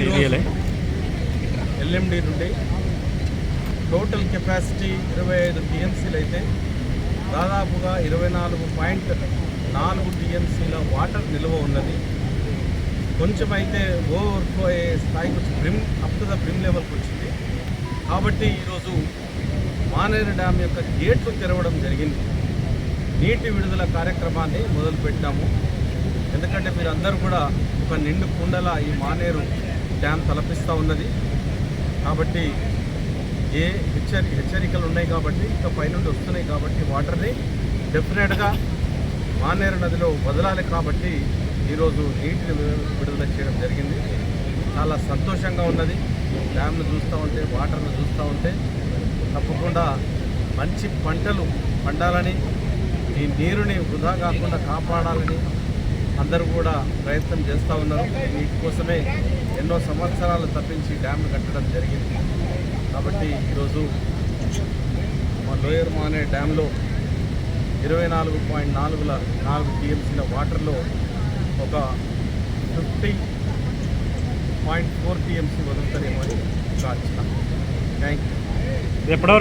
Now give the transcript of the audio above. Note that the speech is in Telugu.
ఈరోజు ఎల్ఎండి నుండి టోటల్ కెపాసిటీ ఇరవై ఐదు టీఎంసీలు అయితే దాదాపుగా ఇరవై నాలుగు పాయింట్ నాలుగు టీఎంసీల వాటర్ నిల్వ ఉన్నది. కొంచెం అయితే ఓవర్ఫ్లో అయ్యే స్థాయికి వచ్చి brim up to the brim లెవెల్కి వచ్చింది. కాబట్టి ఈరోజు మానేరు డ్యామ్ యొక్క గేట్లు తెరవడం జరిగింది. నీటి విడుదల కార్యక్రమాన్ని మొదలుపెట్టాము. ఎందుకంటే మీరందరూ కూడా ఒక నిండు కుండల ఈ మానేరు డ్యామ్ తలపిస్తూ ఉన్నది. కాబట్టి ఏ హెచ్చరి హెచ్చరికలు ఉన్నాయి కాబట్టి ఇంకా పైనుండి వస్తున్నాయి కాబట్టి వాటర్ని డెఫినెట్గా మానేరు నదిలో వదలాలి కాబట్టి ఈరోజు నీటిని విడుదల చేయడం జరిగింది. చాలా సంతోషంగా ఉన్నది. డ్యామ్ను చూస్తూ ఉంటే వాటర్ను చూస్తూ ఉంటే తప్పకుండా మంచి పంటలు పండాలని ఈ నీరుని వృధా కాకుండా కాపాడాలని అందరూ కూడా ప్రయత్నం చేస్తూ ఉన్నారు. వీటికోసమే ఎన్నో సంవత్సరాలు తప్పించి డ్యామ్ను కట్టడం జరిగింది. కాబట్టి ఈరోజు మా లోయర్ మానే డ్యాంలో ఇరవై నాలుగు పాయింట్ నాలుగుల నాలుగు టీఎంసీల వాటర్లో ఒక ఫిఫ్టీ పాయింట్ ఫోర్ టీఎంసీ వదులుతారేమో అని కాల్చిన థ్యాంక్ యూ ఎప్పటివరకు